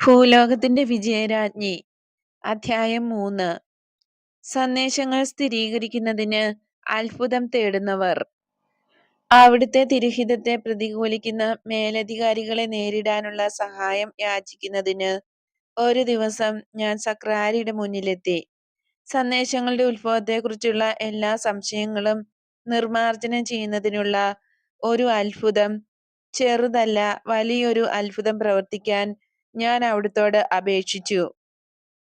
ഭൂലോകത്തിന്റെ വിജയരാജ്ഞി. അധ്യായം മൂന്ന്. സന്ദേശങ്ങൾ സ്ഥിരീകരിക്കുന്നതിന് അത്ഭുതം തേടുന്നവർ. അവിടുത്തെ തിരുഹിതത്തെ പ്രതികൂലിക്കുന്ന മേലധികാരികളെ നേരിടാനുള്ള സഹായം യാചിക്കുന്നതിന് ഒരു ദിവസം ഞാൻ സക്രാരിയുടെ മുന്നിലെത്തി. സന്ദേശങ്ങളുടെ ഉത്ഭവത്തെക്കുറിച്ചുള്ള എല്ലാ സംശയങ്ങളും നിർമാർജനം ചെയ്യുന്നതിനുള്ള ഒരു അത്ഭുതം. ചെറുതല്ല വലിയൊരു അത്ഭുതം പ്രവർത്തിക്കാൻ ഞാൻ അവിടുത്തോട് അപേക്ഷിച്ചു.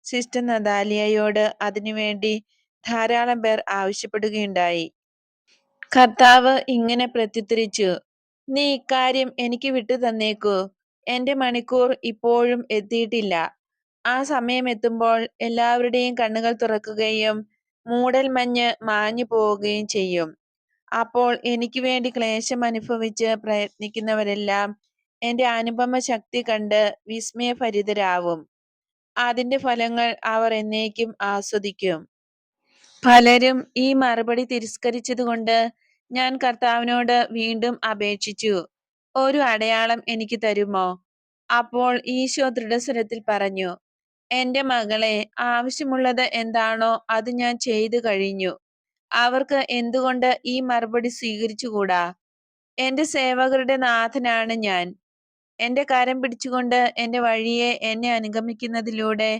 സിസ്റ്റർ നദാലിയയോട് അതിനുവേണ്ടി ധാരാളം പേർ ആവശ്യപ്പെടുകയുണ്ടായി. കർത്താവ് ഇങ്ങനെ പ്രത്യുത്തരിച്ചു നീ ഇക്കാര്യം എനിക്ക് വിട്ടു തന്നേക്കൂ. എന്റെ മണിക്കൂർ ഇപ്പോഴും എത്തിയിട്ടില്ല. ആ സമയം എത്തുമ്പോൾ എല്ലാവരുടെയും കണ്ണുകൾ തുറക്കുകയും മൂടൽ മഞ്ഞ് മാഞ്ഞു പോവുകയും ചെയ്യും. അപ്പോൾ എനിക്ക് വേണ്ടി ക്ലേശം അനുഭവിച്ച് പ്രയത്നിക്കുന്നവരെല്ലാം എന്റെ അനുപമ ശക്തി കണ്ട് വിസ്മയഭരിതരാവും. അതിന്റെ ഫലങ്ങൾ അവർ എന്നേക്കും ആസ്വദിക്കും. പലരും ഈ മറുപടി തിരസ്കരിച്ചതുകൊണ്ട് ഞാൻ കർത്താവിനോട് വീണ്ടും അപേക്ഷിച്ചു ഒരു അടയാളം എനിക്ക് തരുമോ? അപ്പോൾ ഈശോ ദൃഢസ്വരത്തിൽ പറഞ്ഞു എന്റെ മകളെ ആവശ്യമുള്ളത് എന്താണോ അത് ഞാൻ ചെയ്തു കഴിഞ്ഞു. അവർക്ക് എന്തുകൊണ്ട് ഈ മറുപടി സ്വീകരിച്ചുകൂടാ? എന്റെ സേവകരുടെ നാഥനാണ് ഞാൻ. എന്റെ കരം പിടിച്ചുകൊണ്ട് എന്റെ വഴിയെ എന്നെ അനുഗമിക്കുന്നതിലൂടെ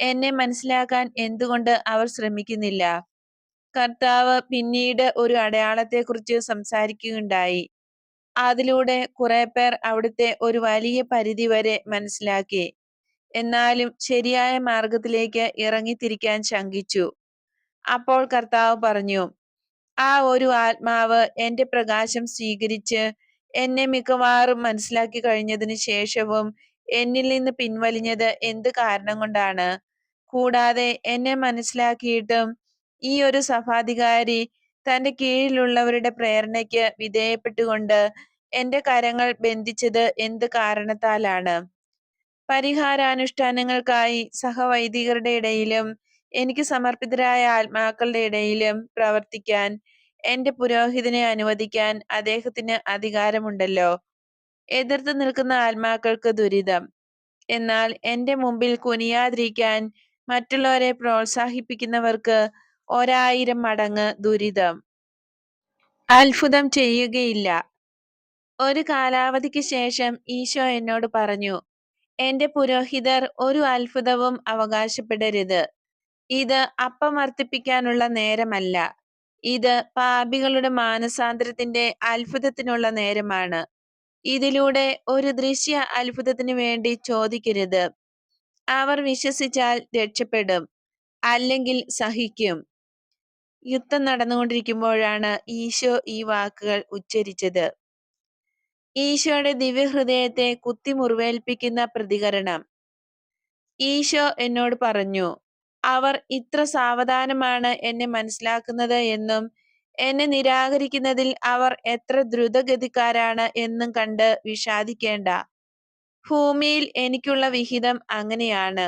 എന്നെ മനസ്സിലാക്കാൻ എന്തുകൊണ്ട് അവർ ശ്രമിക്കുന്നില്ല. കർത്താവ് പിന്നീട് ഒരു അടയാളത്തെക്കുറിച്ച് സംസാരിക്കുകയുണ്ടായി. അതിലൂടെ കുറെ പേർ അവിടുത്തെ ഒരു വലിയ പരിധി വരെ മനസ്സിലാക്കി. എന്നാലും ശരിയായ മാർഗത്തിലേക്ക് ഇറങ്ങിത്തിരിക്കാൻ ശങ്കിച്ചു. അപ്പോൾ കർത്താവ് പറഞ്ഞു ആ ഒരു ആത്മാവ് എന്റെ പ്രകാശം സ്വീകരിച്ച് എന്നെ മിക്കവാറും മനസ്സിലാക്കി കഴിഞ്ഞതിന് ശേഷവും എന്നിൽ നിന്ന് പിൻവലിഞ്ഞത് എന്ത് കാരണം കൊണ്ടാണ്? കൂടാതെ എന്നെ മനസ്സിലാക്കിയിട്ടും ഈ ഒരു സഭാധികാരി തന്റെ കീഴിലുള്ളവരുടെ പ്രേരണയ്ക്ക് വിധേയപ്പെട്ടുകൊണ്ട് എന്റെ കരങ്ങൾ ബന്ധിച്ചത് എന്ത് കാരണത്താലാണ്? പരിഹാരാനുഷ്ഠാനങ്ങൾക്കായി സഹവൈദികരുടെ ഇടയിലും എനിക്ക് സമർപ്പിതരായ ആത്മാക്കളുടെ ഇടയിലും പ്രവർത്തിക്കാൻ എന്റെ പുരോഹിതനെ അനുവദിക്കാൻ അദ്ദേഹത്തിന് അധികാരമുണ്ടല്ലോ. എതിർത്ത് നിൽക്കുന്ന ആത്മാക്കൾക്ക് ദുരിതം. എന്നാൽ എന്റെ മുമ്പിൽ കുനിയാതിരിക്കാൻ മറ്റുള്ളവരെ പ്രോത്സാഹിപ്പിക്കുന്നവർക്ക് ഒരായിരം മടങ്ങ് ദുരിതം. അത്ഭുതം ചെയ്യുകയില്ല. ഒരു കാലാവധിക്ക് ശേഷം ഈശോ എന്നോട് പറഞ്ഞു എന്റെ പുരോഹിതർ ഒരു അത്ഭുതവും അവകാശപ്പെടരുത്. ഇത് അപ്പമർത്തിപ്പിക്കാനുള്ള നേരമല്ല. ഇത് പാപികളുടെ മാനസാന്തരത്തിന്റെ അത്ഭുതത്തിനുള്ള നേരമാണ്. ഇതിലൂടെ ഒരു ദൃശ്യ അത്ഭുതത്തിന് വേണ്ടി ചോദിക്കരുത്. അവർ വിശ്വസിച്ചാൽ രക്ഷപ്പെടും അല്ലെങ്കിൽ സഹിക്കും. യുദ്ധം നടന്നുകൊണ്ടിരിക്കുമ്പോഴാണ് ഈശോ ഈ വാക്കുകൾ ഉച്ചരിച്ചത്. ഈശോയുടെ ദിവ്യഹൃദയത്തെ കുത്തിമുറിവേൽപ്പിക്കുന്ന പ്രതികരണം. ഈശോ എന്നോട് പറഞ്ഞു അവർ ഇത്ര സാവധാനമാണ് എന്നെ മനസ്സിലാക്കുന്നത് എന്നും എന്നെ നിരാകരിക്കുന്നതിൽ അവർ എത്ര ദ്രുതഗതിക്കാരാണ് എന്നും കണ്ട് വിഷാദിക്കേണ്ട. ഭൂമിയിൽ എനിക്കുള്ള വിഹിതം അങ്ങനെയാണ്.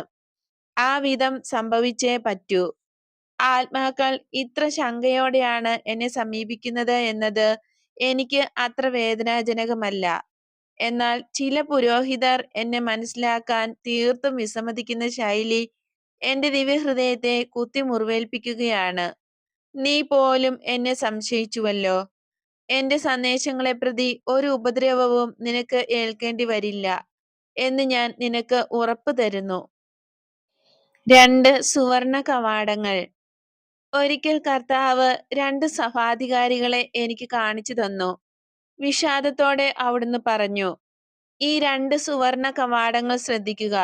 ആ വിധം സംഭവിച്ചേ പറ്റൂ. ആത്മാക്കൾ ഇത്ര ശങ്കയോടെയാണ് എന്നെ സമീപിക്കുന്നത് എന്നത് എനിക്ക് അത്ര വേദനാജനകമല്ല. എന്നാൽ ചില പുരോഹിതർ എന്നെ മനസ്സിലാക്കാൻ തീർത്തും വിസമ്മതിക്കുന്ന ശൈലി എന്റെ ദിവ്യഹൃദയത്തെ കുത്തി മുറിവേൽപ്പിക്കുകയാണ് നീ പോലും എന്നെ സംശയിച്ചുവല്ലോ? എന്റെ സന്ദേശങ്ങളെ പ്രതി ഒരു ഉപദ്രവവും നിനക്ക് ഏൽക്കേണ്ടി വരില്ല എന്ന് ഞാൻ നിനക്ക് ഉറപ്പ് തരുന്നു. രണ്ട് സുവർണ കവാടങ്ങൾ. ഒരിക്കൽ കർത്താവ് രണ്ട് സഭാധികാരികളെ എനിക്ക് കാണിച്ചു തന്നു. വിഷാദത്തോടെ അവിടുന്ന് പറഞ്ഞു ഈ രണ്ട് സുവർണ കവാടങ്ങൾ ശ്രദ്ധിക്കുക.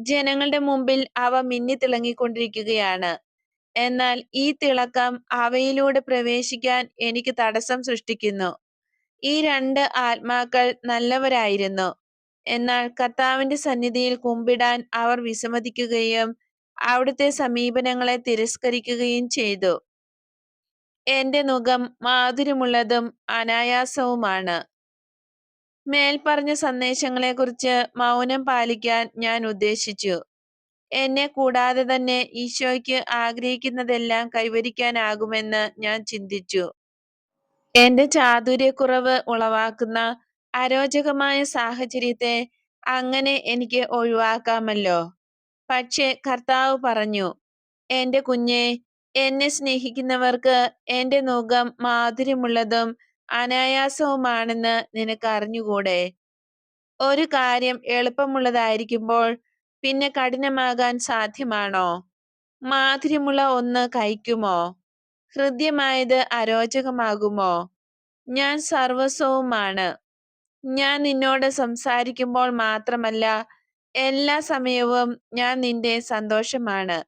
ജനങ്ങളുടെ മുമ്പിൽ അവ മിന്നി തിളങ്ങിക്കൊണ്ടിരിക്കുകയാണ്. എന്നാൽ ഈ തിളക്കം അവയിലൂടെ പ്രവേശിക്കാൻ എനിക്ക് തടസ്സം സൃഷ്ടിക്കുന്നു. ഈ രണ്ട് ആത്മാക്കൾ നല്ലവരായിരുന്നു. എന്നാൽ കർത്താവിന്റെ സന്നിധിയിൽ കുമ്പിടാൻ അവർ വിസമ്മതിക്കുകയും അവിടുത്തെ സമീപനങ്ങളെ തിരസ്കരിക്കുകയും ചെയ്തു. എന്റെ മുഖം മാധുര്യമുള്ളതും അനായാസവുമാണ്. മേൽപ്പറഞ്ഞ സന്ദേശങ്ങളെക്കുറിച്ച് മൗനം പാലിക്കാൻ ഞാൻ ഉദ്ദേശിച്ചു. എന്നെ കൂടാതെ തന്നെ ഈശോയ്ക്ക് ആഗ്രഹിക്കുന്നതെല്ലാം കൈവരിക്കാനാകുമെന്ന് ഞാൻ ചിന്തിച്ചു. എന്റെ ചാതുര്യക്കുറവ് ഉളവാക്കുന്ന അരോചകമായ സാഹചര്യത്തെ അങ്ങനെ എനിക്ക് ഒഴിവാക്കാമല്ലോ. പക്ഷെ കർത്താവ് പറഞ്ഞു എന്റെ കുഞ്ഞെ എന്നെ സ്നേഹിക്കുന്നവർക്ക് എന്റെ മുഖം മാധുര്യമുള്ളതും അനായാസവുമാണെന്ന് നിനക്ക് അറിഞ്ഞുകൂടെ ഒരു കാര്യം എളുപ്പമുള്ളതായിരിക്കുമ്പോൾ പിന്നെ കഠിനമാകാൻ സാധ്യമാണോ? മാധുര്യമുള്ള ഒന്ന് കഴിക്കുമോ? ഹൃദ്യമായത് അരോചകമാകുമോ? ഞാൻ സർവസ്വവുമാണ്. ഞാൻ നിന്നോട് സംസാരിക്കുമ്പോൾ മാത്രമല്ല എല്ലാ സമയവും ഞാൻ നിന്റെ സന്തോഷമാണ്.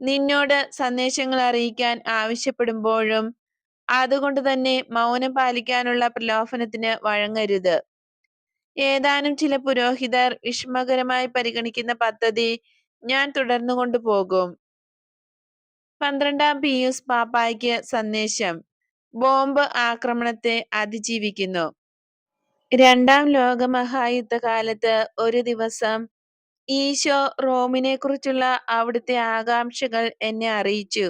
നിന്നോട് സന്ദേശങ്ങൾ അറിയിക്കാൻ ആവശ്യപ്പെടുമ്പോഴും അതുകൊണ്ട് തന്നെ മൗനം പാലിക്കാനുള്ള പ്രലോഭനത്തിന് വഴങ്ങരുത്. ഏതാനും ചില പുരോഹിതർ വിഷമകരമായി പരിഗണിക്കുന്ന പദ്ധതി ഞാൻ തുടർന്നു കൊണ്ടുപോകും പന്ത്രണ്ടാം പിയൂസ് പാപ്പായ്ക്ക് സന്ദേശം. ബോംബ് ആക്രമണത്തെ അതിജീവിക്കുന്നു. രണ്ടാം ലോകമഹായുദ്ധകാലത്ത് ഒരു ദിവസം ഈശോ റോമിനെ കുറിച്ചുള്ള അവിടുത്തെ ആകാംക്ഷകൾ എന്നെ അറിയിച്ചു.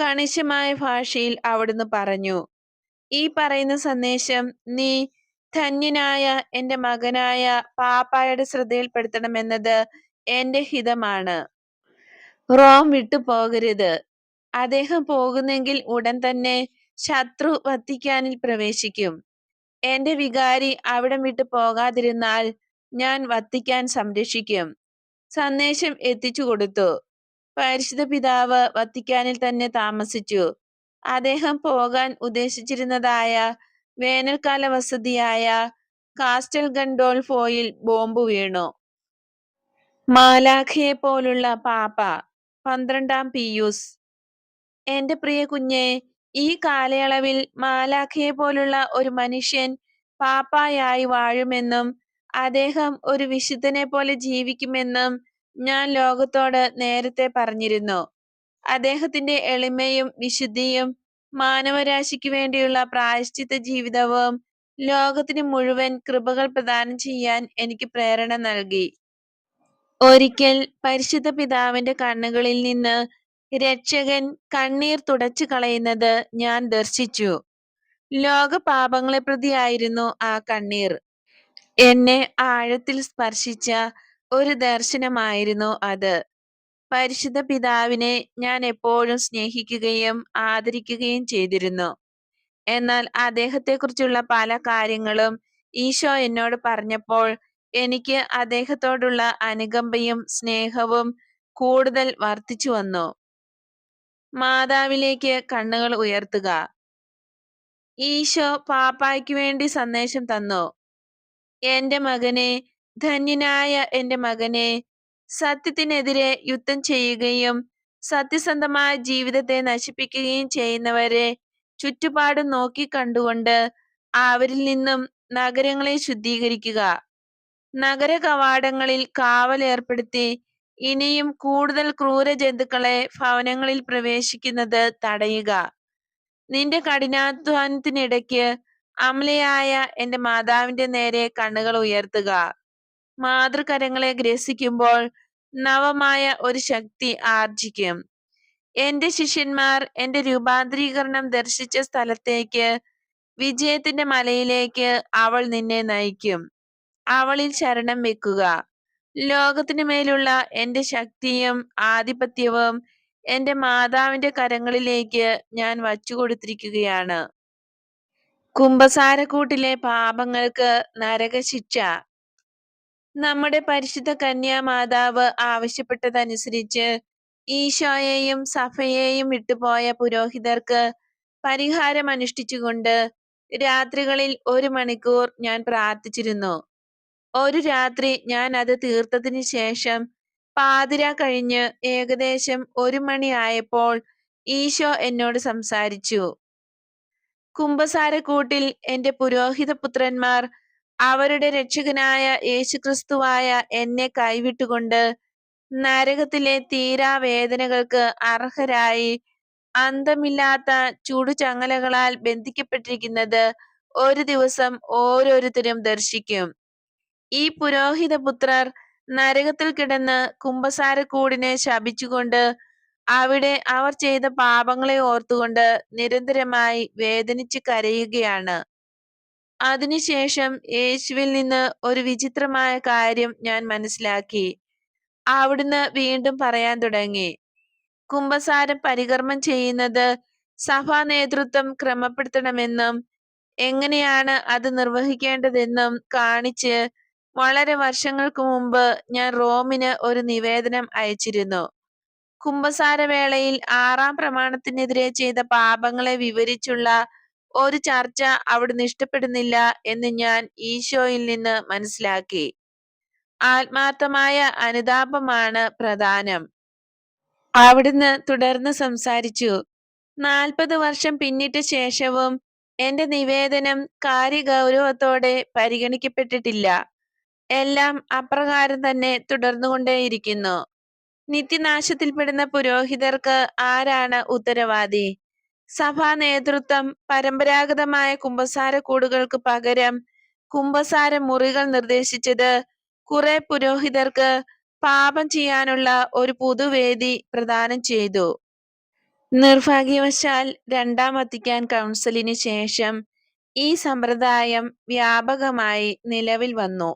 കണിശമായ ഭാഷയിൽ അവിടുന്ന് പറഞ്ഞു ഈ പറയുന്ന സന്ദേശം നീ ധന്യനായ എന്റെ മകനായ പാപ്പായുടെ ശ്രദ്ധയിൽപ്പെടുത്തണമെന്നത് എന്റെ ഹിതമാണ്. റോം വിട്ടു പോകരുത്. അദ്ദേഹം പോകുന്നെങ്കിൽ ഉടൻ തന്നെ ശത്രു വത്തിക്കാനിൽ പ്രവേശിക്കും. എന്റെ വികാരി അവിടം വിട്ടു പോകാതിരുന്നാൽ ഞാൻ വത്തിക്കാൻ സംരക്ഷിക്കും. സന്ദേശം എത്തിച്ചു കൊടുത്തു. പരിശുദ്ധ പിതാവ് വത്തിക്കാനിൽ തന്നെ താമസിച്ചു. അദ്ദേഹം പോകാൻ ഉദ്ദേശിച്ചിരുന്നതായ വേനൽക്കാല വസതിയായ കാസ്റ്റൽ ഗണ്ടോൾഫോയിൽ ബോംബ് വീണു. മാലാഖയെ പോലുള്ള പാപ്പ പന്ത്രണ്ടാം പിയൂസ്. എന്റെ പ്രിയ കുഞ്ഞെ ഈ കാലയളവിൽ മാലാഖയെ പോലുള്ള ഒരു മനുഷ്യൻ പാപ്പായായി വാഴുമെന്നും അദ്ദേഹം ഒരു വിശുദ്ധനെ പോലെ ജീവിക്കുമെന്നും ഞാൻ ലോകത്തോട് നേരത്തെ പറഞ്ഞിരുന്നു. അദ്ദേഹത്തിന്റെ എളിമയും വിശുദ്ധിയും മാനവരാശിക്ക് വേണ്ടിയുള്ള പ്രായശ്ചിത്ത ജീവിതവും ലോകത്തിന് മുഴുവൻ കൃപകൾ പ്രദാനം ചെയ്യാൻ എനിക്ക് പ്രേരണ നൽകി. ഒരിക്കൽ പരിശുദ്ധ പിതാവിന്റെ കണ്ണുകളിൽ നിന്ന് രക്ഷകൻ കണ്ണീർ തുടച്ചു കളയുന്നത് ഞാൻ ദർശിച്ചു. ലോക പാപങ്ങളെ പ്രതിയായിരുന്നു ആ കണ്ണീർ. എന്നെ ആഴത്തിൽ സ്പർശിച്ച ഒരു ദർശനമായിരുന്നു അത്. പരിശുദ്ധ പിതാവിനെ ഞാൻ എപ്പോഴും സ്നേഹിക്കുകയും ആദരിക്കുകയും ചെയ്തിരുന്നു. എന്നാൽ അദ്ദേഹത്തെക്കുറിച്ചുള്ള പല കാര്യങ്ങളും ഈശോ എന്നോട് പറഞ്ഞപ്പോൾ എനിക്ക് അദ്ദേഹത്തോടുള്ള അനുകമ്പയും സ്നേഹവും കൂടുതൽ വർദ്ധിച്ചു വന്നു. മാതാവിലേക്ക് കണ്ണുകൾ ഉയർത്തുക. ഈശോ പാപ്പായ്ക്ക് വേണ്ടി സന്ദേശം തന്നു. എന്റെ മകനെ ധന്യനായ എന്റെ മകനെ സത്യത്തിനെതിരെ യുദ്ധം ചെയ്യുകയും സത്യസന്ധമായ ജീവിതത്തെ നശിപ്പിക്കുകയും ചെയ്യുന്നവരെ ചുറ്റുപാടും നോക്കി കണ്ടുകൊണ്ട് അവരിൽ നിന്നും നഗരങ്ങളെ ശുദ്ധീകരിക്കുക. നഗര കവാടങ്ങളിൽ കാവൽ ഏർപ്പെടുത്തി ഇനിയും കൂടുതൽ ക്രൂര ജന്തുക്കളെ ഭവനങ്ങളിൽ പ്രവേശിക്കുന്നത് തടയുക. നിന്റെ കഠിനാധ്വാനത്തിനിടയ്ക്ക് അമലയായ എന്റെ മാതാവിന്റെ നേരെ കണ്ണുകൾ ഉയർത്തുക. മാതൃകരങ്ങളെ ഗ്രസിക്കുമ്പോൾ നവമായ ഒരു ശക്തി ആർജിക്കും. എന്റെ ശിഷ്യന്മാർ എന്റെ രൂപാന്തരീകരണം ദർശിച്ച സ്ഥലത്തേക്ക് വിജയത്തിന്റെ മലയിലേക്ക് അവൾ നിന്നെ നയിക്കും. അവളിൽ ശരണം വെക്കുക. ലോകത്തിനു മേലുള്ള എന്റെ ശക്തിയും ആധിപത്യവും എന്റെ മാതാവിന്റെ കരങ്ങളിലേക്ക് ഞാൻ വച്ചുകൊടുത്തിരിക്കുകയാണ്. കുംഭസാരക്കൂട്ടിലെ പാപങ്ങൾക്ക് നരകശിക്ഷ. നമ്മുടെ പരിശുദ്ധ കന്യാമാതാവ് ആവശ്യപ്പെട്ടതനുസരിച്ച് ഈശോയെയും സഫയെയും വിട്ടുപോയ പുരോഹിതർക്ക് പരിഹാരം അനുഷ്ഠിച്ചുകൊണ്ട് രാത്രികളിൽ ഒരു മണിക്കൂർ ഞാൻ പ്രാർത്ഥിച്ചിരുന്നു. ഒരു രാത്രി ഞാൻ അത് തീർത്തതിന് ശേഷം പാതിര കഴിഞ്ഞ് ഏകദേശം ഒരു മണിയായപ്പോൾ ഈശോ എന്നോട് സംസാരിച്ചു. കുംഭസാരക്കൂട്ടിൽ എന്റെ പുരോഹിത പുത്രന്മാർ അവരുടെ രക്ഷകനായ യേശുക്രിസ്തുവായ എന്നെ കൈവിട്ടുകൊണ്ട് നരകത്തിലെ തീരാവേദനകൾക്ക് അർഹരായി അന്തമില്ലാത്ത ചുടുചങ്ങലകളാൽ ബന്ധിക്കപ്പെട്ടിരിക്കുന്നത് ഒരു ദിവസം ഓരോരുത്തരും ദർശിക്കും. ഈ പുരോഹിത പുത്രർ നരകത്തിൽ കിടന്ന് കുംഭസാരക്കൂടിനെ ശപിച്ചുകൊണ്ട് അവിടെ അവർ ചെയ്ത പാപങ്ങളെ ഓർത്തുകൊണ്ട് നിരന്തരമായി വേദനിച്ച് കരയുകയാണ്. അതിനുശേഷം യേശുവിൽ നിന്ന് ഒരു വിചിത്രമായ കാര്യം ഞാൻ മനസ്സിലാക്കി. അവിടുന്ന് വീണ്ടും പറയാൻ തുടങ്ങി. കുംഭസാരം പരികർമ്മം ചെയ്യുന്നത് സഭാ നേതൃത്വം ക്രമപ്പെടുത്തണമെന്നും എങ്ങനെയാണ് അത് നിർവഹിക്കേണ്ടതെന്നും കാണിച്ച് വളരെ വർഷങ്ങൾക്ക് മുമ്പ് ഞാൻ റോമിന് ഒരു നിവേദനം അയച്ചിരുന്നു. കുംഭസാരവേളയിൽ ആറാം പ്രമാണത്തിനെതിരെ ചെയ്ത പാപങ്ങളെ വിവരിച്ചുള്ള ഒരു ചർച്ച അവിടുന്ന് ഇഷ്ടപ്പെടുന്നില്ല എന്ന് ഞാൻ ഈശോയിൽ നിന്ന് മനസ്സിലാക്കി. ആത്മാർത്ഥമായ അനുതാപമാണ് പ്രധാനം. അവിടുന്ന് തുടർന്ന് സംസാരിച്ചു. നാൽപ്പത് വർഷം പിന്നിട്ട ശേഷവും എന്റെ നിവേദനം കാര്യഗൗരവത്തോടെ പരിഗണിക്കപ്പെട്ടിട്ടില്ല. എല്ലാം അപ്രകാരം തന്നെ തുടർന്നുകൊണ്ടേയിരിക്കുന്നു. നിത്യനാശത്തിൽപ്പെടുന്ന പുരോഹിതർക്ക് ആരാണ് ഉത്തരവാദി? സഭാ നേതൃത്വം പരമ്പരാഗതമായ കുമ്പസാര കൂടുകൾക്ക് പകരം കുമ്പസാര മുറികൾ നിർദ്ദേശിച്ചത് കുറെ പുരോഹിതർക്ക് പാപം ചെയ്യാനുള്ള ഒരു പുതുവേദി പ്രദാനം ചെയ്തു. നിർഭാഗ്യവശാൽ രണ്ടാം വത്തിക്കാൻ കൗൺസിലിന് ശേഷം ഈ സമ്പ്രദായം വ്യാപകമായി നിലവിൽ വന്നു.